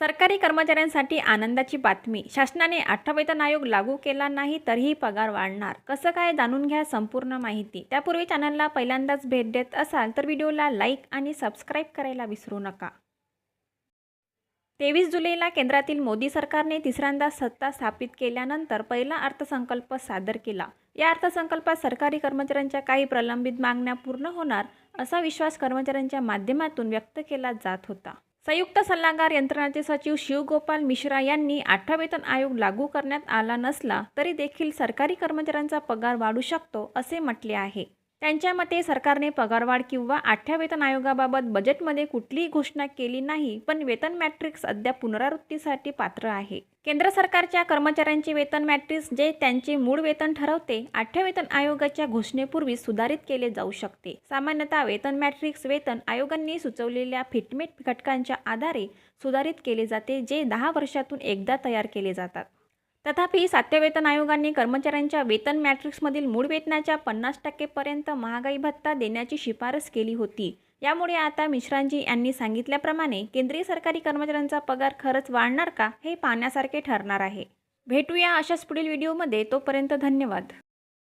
सरकारी कर्मचाऱ्यांसाठी आनंदाची बातमी. शासनाने आठवा वेतन आयोग लागू केला नाही तरीही पगार वाढणार. कसं काय जाणून घ्या संपूर्ण माहिती. त्यापूर्वी चॅनलला पहिल्यांदाच भेट देत असाल तर व्हिडिओला लाईक आणि सबस्क्राईब करायला विसरू नका. तेवीस जुलैला केंद्रातील मोदी सरकारने तिसऱ्यांदा सत्ता स्थापित केल्यानंतर पहिला अर्थसंकल्प सादर केला. या अर्थसंकल्पात सरकारी कर्मचाऱ्यांच्या काही प्रलंबित मागण्या पूर्ण होणार असा विश्वास कर्मचाऱ्यांच्या माध्यमातून व्यक्त केला जात होता. संयुक्त सल्लागार यंत्रणाचे सचिव शिवगोपाल मिश्रा यांनी आठवा वेतन आयोग लागू करण्यात आला नसला तरी देखील सरकारी कर्मचाऱ्यांचा पगार वाढू शकतो असे म्हटले आहे. त्यांच्या मते सरकारने पगारवाढ किंवा आठव्या वेतन आयोगाबाबत बजेटमध्ये कुठलीही घोषणा केली नाही पण वेतन मॅट्रिक्स अद्याप पुनरावृत्तीसाठी पात्र आहे. केंद्र सरकारच्या कर्मचाऱ्यांचे वेतन मॅट्रिक्स जे त्यांचे मूळ वेतन ठरवते आठव्या वेतन आयोगाच्या घोषणेपूर्वी सुधारित केले जाऊ शकते. सामान्यतः वेतन मॅट्रिक्स वेतन आयोगांनी सुचवलेल्या फिटमेट घटकांच्या आधारे सुधारित केले जाते जे दहा वर्षातून एकदा तयार केले जातात. तथापि सातव्या वेतन आयोगाने कर्मचाऱ्यांच्या वेतन मॅट्रिक्समधील मूळ वेतनाच्या पन्नास टक्केपर्यंत महागाई भत्ता देण्याची शिफारस केली होती. यामुळे आता मिश्रांजी यांनी सांगितल्याप्रमाणे केंद्रीय सरकारी कर्मचाऱ्यांचा पगार खरंच वाढणार का हे पाहण्यासारखे ठरणार आहे. भेटूया अशाच पुढील व्हिडिओमध्ये. तोपर्यंत धन्यवाद.